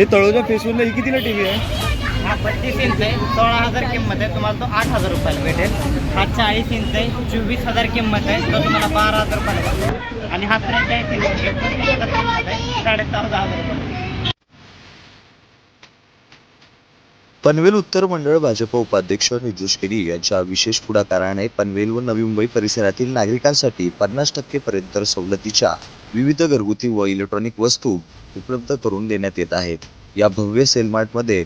हे तळोजा फेसबुकला ही कितीला टी व्ही आहे? हा बत्तीस इंच आहे. सोळा हजार किंमत आहे. तुम्हाला तो आठ हजार रुपयाला भेटेल. हा चाळीस इंच आहे. चोवीस हजार किंमत आहे. तो तुम्हाला बारा हजार रुपयाला भेटेल. आणि हा त्रेचाळीस इंच आहे. एकोणतीस हजार किंमत आहे हजार रुपये पनवेल उत्तर मंडळ भाजप उपाध्यक्ष नितेश केरी यांच्या विशेष पुढाकाराने पनवेल व नवी मुंबई परिसरातील नागरिकांसाठी पन्नास टक्के पर्यंत सवलतीच्या विविध घरगुती व इलेक्ट्रॉनिक वस्तू उपलब्ध करून देण्यात येत आहेत. या भव्य सेलमार्टमध्ये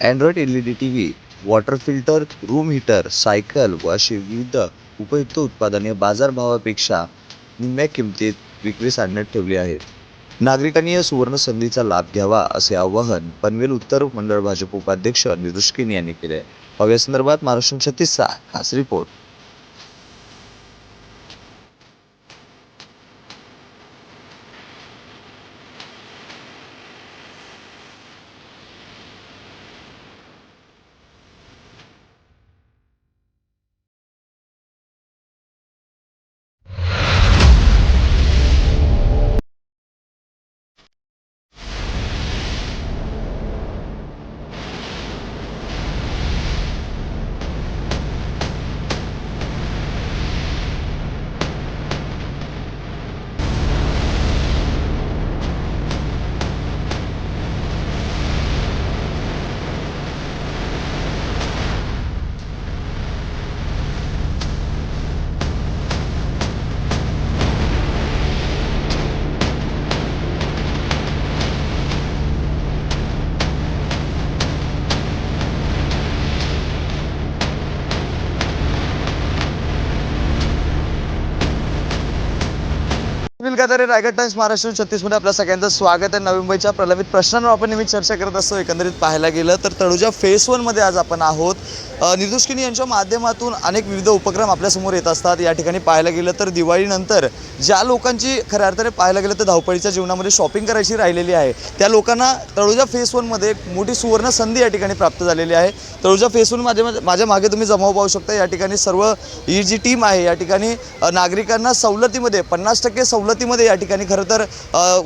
android L E D T V water filter room heater cycle व अशी विविध उपयुक्त उत्पादने बाजारभावापेक्षा निम्म्या किमतीत विक्रीस आणण्यात ठेवली आहेत. नागरिकांनी या सुवर्ण संधीचा लाभ घ्यावा असे आवाहन पनवेल उत्तर मंडळ भाजप उपाध्यक्ष निरुष्किन यांनी केले आहे. संदर्भात महाराष्ट्र छत्तीसचा खास रिपोर्ट बिलकादारे रायगड टाइम्स महाराष्ट्र छत्तीसमध्ये आपल्या सगळ्यांचं स्वागत आहे. नवी मुंबईच्या प्रलंबित प्रश्नांवर आपण नेहमी चर्चा करत असतो. एकंदरीत पाहायला गेलं तर तळुजा फेस वनमध्ये आज आपण आहोत. निर्दुष्किनी यांच्या माध्यमातून अनेक विविध उपक्रम आपल्यासमोर येत असतात. या ठिकाणी पाहायला गेलं तर दिवाळीनंतर ज्या लोकांची खऱ्या अर्थाने पाहायला गेलं तर धावपळीच्या जीवनामध्ये शॉपिंग करायची राहिलेली आहे त्या लोकांना तळुजा फेस वनमध्ये एक मोठी सुवर्ण संधी या ठिकाणी प्राप्त झालेली आहे. तळुजा फेस वन माझ्या माझ्या मागे तुम्ही जमाव पाहू शकता. या ठिकाणी सर्व ही जी टीम आहे या ठिकाणी नागरिकांना सवलतीमध्ये पन्नास टक्के सवलतीमध्ये या ठिकाणी खरं तर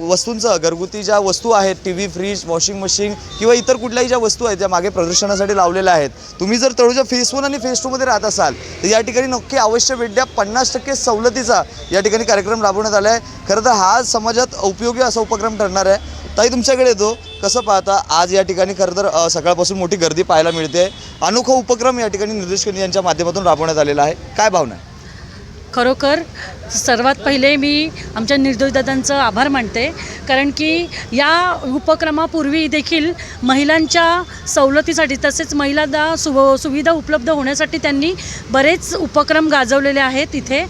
वस्तूंचं घरगुती ज्या वस्तू आहेत T V fridge washing machine किंवा इतर कुठल्याही ज्या वस्तू आहेत ज्या मागे प्रदर्शनासाठी लावलेल्या आहेत तुम्ही जर तळूच्या फेस वन आणि फेस टूमध्ये राहत असाल तर या ठिकाणी नक्की अवश्य भेट द्या. पन्नास टक्के सवलतीचा या ठिकाणी कार्यक्रम राबवण्यात आला आहे खरं तर हा समाजात उपयोगी असा उपक्रम ठरणार आहे. ताई तुमच्याकडे येतो. कसं पाहता आज या ठिकाणी खरं तर सकाळपासून मोठी गर्दी पाहायला मिळते. अनोखा उपक्रम या ठिकाणी निर्देश यांच्या माध्यमातून राबवण्यात आलेला आहे. काय भावना आहे? खरोखर सर्वात पहिले मी आमच्या निर्दोषदादांचं आभार मानते. कारण की या उपक्रमापूर्वी देखील महिलांच्या सवलतीसाठी तसेच महिलांना सुव सुविधा उपलब्ध होण्यासाठी त्यांनी बरेच उपक्रम गाजवलेले आहेत इथे.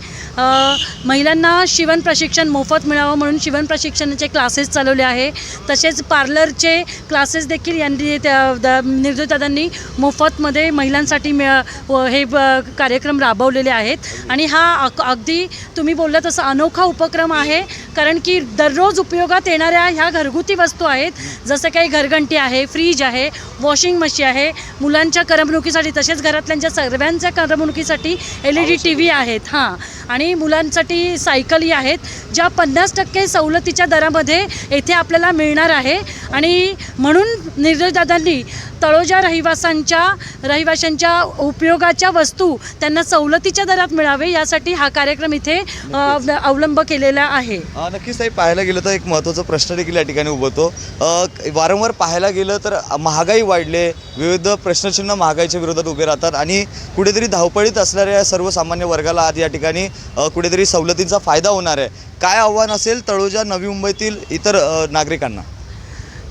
महिलांना शिवण प्रशिक्षण मोफत मिळावं म्हणून शिवण प्रशिक्षणाचे क्लासेस चालवले आहे. तसेच पार्लरचे क्लासेस देखील यांनी त्या द- निर्दोषदादांनी मोफतमध्ये महिलांसाठी मिळा हे ब- कार्यक्रम राबवलेले आहेत. आणि हा अग अगदी तुम्ही बोलला तसं अनोखा उपक्रम आहे. कारण की दररोज उपयोगात येणाऱ्या ह्या घरगुती वस्तू आहेत. जसं काही घरघंटी आहे फ्रीज आहे वॉशिंग मशीन आहे मुलांच्या करमणुकीसाठी तसेच घरातल्यांच्या सर्वांच्या करमणुकीसाठी L E D T V आहेत. हां. आणि मुलांसाठी सायकली आहेत ज्या पन्नास टक्के सवलतीच्या दरामध्ये येथे आपल्याला मिळणार आहे. आणि म्हणून निर्देशदादांनी तळोजा रहिवासांच्या रहिवाशांच्या उपयोगाच्या वस्तू त्यांना सवलतीच्या दरात मिळावे यासाठी हा कार्यक्रम इथे अवलंब केलेला आहे. नक्कीच ताई पाहायला गेलं तर एक महत्त्वाचा प्रश्न देखील या ठिकाणी क- वारंवार पाहायला गेलं तर महागाई वाढले विविध प्रश्नचिन्ह महागाईच्या विरोधात उभे राहतात आणि कुठेतरी धावपळीत असणाऱ्या सर्वसामान्य वर्गाला आज या ठिकाणी कुठेतरी सवलतींचा फायदा होणार आहे. काय आव्हान असेल तळोजा नवी मुंबईतील इतर नागरिकांना?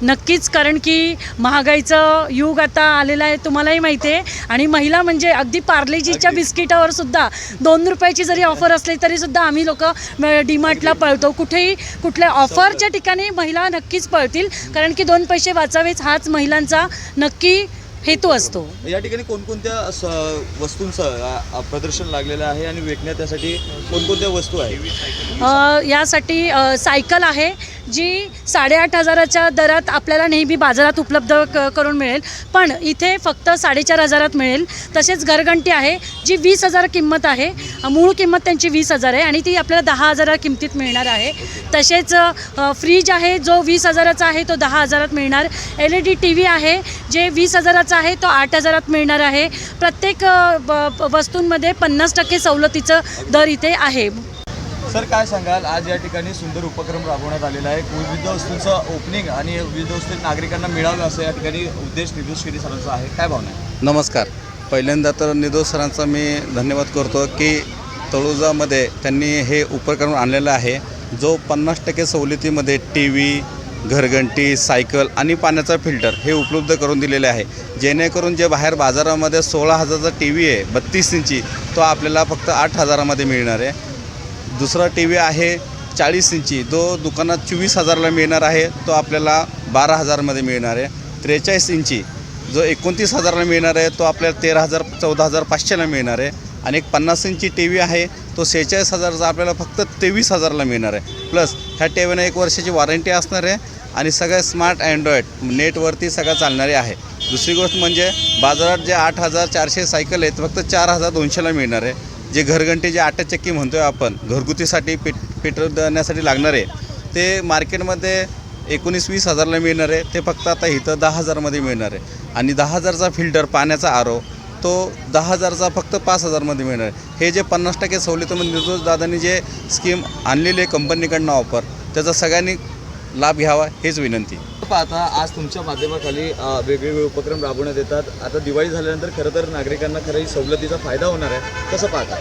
नक्कीच कारण की महागाईचं युग आता आलेलं आहे तुम्हालाही माहिती आहे. आणि महिला म्हणजे अगदी पार्लेजीच्या बिस्किटावर सुद्धा दोन रुपयाची जरी ऑफर असली तरी सुद्धा आम्ही लोक डीमार्टला पळतो. कुठेही कुठल्या ऑफरच्या ठिकाणी महिला नक्कीच पळतील. कारण की दोन पैसे वाचावेच हाच महिलांचा नक्की हेतू असतो. या ठिकाणी कोणकोणत्या स- वस्तूंचं प्रदर्शन लागलेलं आहे आणि विकण्यात त्यासाठी कोणकोणत्या वस्तू आहेत? अ, यासाठी अ, सायकल आहे जी साडेआठ हजाराच्या दरात आपल्याला नेहमी बाजारात उपलब्ध क करून मिळेल. पण इथे फक्त साडेचार हजारात मिळेल. तसेच घरघंटी आहे जी वीस हजार किंमत आहे. मूळ किंमत त्यांची वीस हजार आहे आणि ती आपल्याला दहा हजारा किमतीत मिळणार आहे. तसेच फ्रीज आहे जो वीस हजाराचा आहे तो दहा हजारात मिळणार. L E D T V आहे जे वीस हजाराचा आहे तो आठ हजारात मिळणार आहे. प्रत्येक ब- वस्तूंमध्ये पन्नास टक्के सवलतीचं दर इथे आहे. सर काय सांगाल? आज या ठिकाणी सुंदर उपक्रम राबवण्यात आलेला आहे. विविध वस्तूंचं ओपनिंग आणि विविध वस्तू नागरिकांना मिळावं असं या ठिकाणी उद्देश निदोष शिरी सरांचा आहे. काय भावना आहे? नमस्कार. पहिल्यांदा तर निधोज सरांचा मी धन्यवाद करतो की तळुजामध्ये त्यांनी हे उपक्रम आणलेलं आहे. जो पन्नास टक्के सवलतीमध्ये टी व्ही घरघंटी सायकल आणि पाण्याचा फिल्टर हे उपलब्ध करून दिलेले आहे. जेणेकरून जे बाहेर बाजारामध्ये सोळा हजारचा टी व्ही आहे बत्तीस इंची तो आपल्याला फक्त आठ हजारामध्ये मिळणार आहे. दुसरा टी व्ही आहे चाळीस इंची. जो दुकानात चोवीस हजारला मिळणार आहे. तो आपल्याला बारा हजारमध्ये मिळणार आहे. त्रेचाळीस इंची. जो एकोणतीस हजारला मिळणार आहे तो आपल्याला तेरा हजार चौदा हजार पाचशेला मिळणार आहे. आणि एक पन्नास इंची टी व्ही आहे तो सेहेचाळीस हजारचा आपल्याला फक्त तेवीस हजारला मिळणार आहे. प्लस ह्या टी व्हीनं एक वर्षाची वॉरंटी असणार आहे आणि सगळं स्मार्ट अँड्रॉइड नेटवरती सगळं चालणारे आहे. दुसरी गोष्ट म्हणजे बाजारात जे आठ हजार चारशे सायकल आहेत फक्त चार हजार दोनशेला मिळणार आहे. जे घरघंटी जे आटचक्की म्हणतो आहे आपण घरगुतीसाठी पेट पेट्रोल देण्यासाठी लागणार आहे ते मार्केटमध्ये एकोणीस वीस हजारला मिळणार आहे ते फक्त आता इथं दहा हजारमध्ये मिळणार आहे. आणि दहा हजारचा फिल्टर पाण्याचा आरो तो दहा हजारचा फक्त पाच हजारमध्ये मिळणार आहे. हे जे पन्नास टक्के सवलतीमध्ये म्हणजे निर्दोष दादांनी जे स्कीम आणलेली आहे कंपनीकडनं ऑफर त्याचा सगळ्यांनी लाभ घ्यावा हेच विनंती. पाहता आज तुमच्या माध्यमाखाली वेगवेगळे उपक्रम राबवण्यात येतात. आता दिवाळी झाल्यानंतर खरं तर नागरिकांना खरंही सवलतीचा फायदा होणार आहे. कसं पाहता?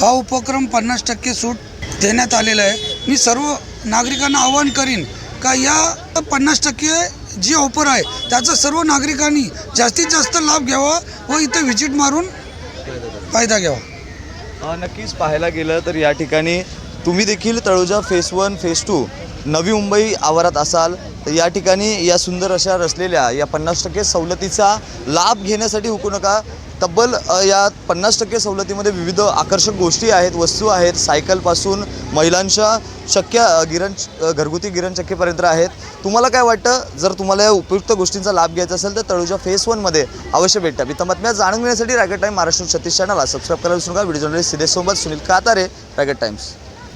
हा उपक्रम पन्नास टक्के सूट देण्यात आलेला आहे. मी सर्व नागरिकांना आवाहन करीन का या पन्नास टक्के जी ऑफर आहे त्याचा सर्व नागरिकांनी जास्तीत जास्त लाभ घ्यावा व इथे व्हिजिट मारून फायदा घ्यावा. नक्कीच पाहायला गेलं तर या ठिकाणी तुम्ही देखील Taloja phase one phase two Navi Mumbai आवारात असाल तर या ठिकाणी या सुंदर अशा रचलेल्या या पन्नास टक्के सवलतीचा लाभ घेण्यासाठी हुकू नका. तब्बल या पन्नास टक्के सवलतीमध्ये विविध आकर्षक गोष्टी आहेत वस्तू आहेत. सायकलपासून महिलांच्या शक्य गिरण घरगुती घरगुती गिरणचक्कीपर्यंत आहेत. तुम्हाला काय वाटतं? जर तुम्हाला या उपयुक्त गोष्टींचा लाभ घ्यायचा असेल तर तळोजा फेस वनमध्ये अवश्य भेटा मी बातम्या जाणून घेण्यासाठी रायगड टाईम महाराष्ट्र छत्तीस चॅनलला सबस्क्राईब करायला विसरू नका. व्हिडिओ जर्नलिस्ट सिद्धेश सोबत सुनील कातारे रायगड टाईम्स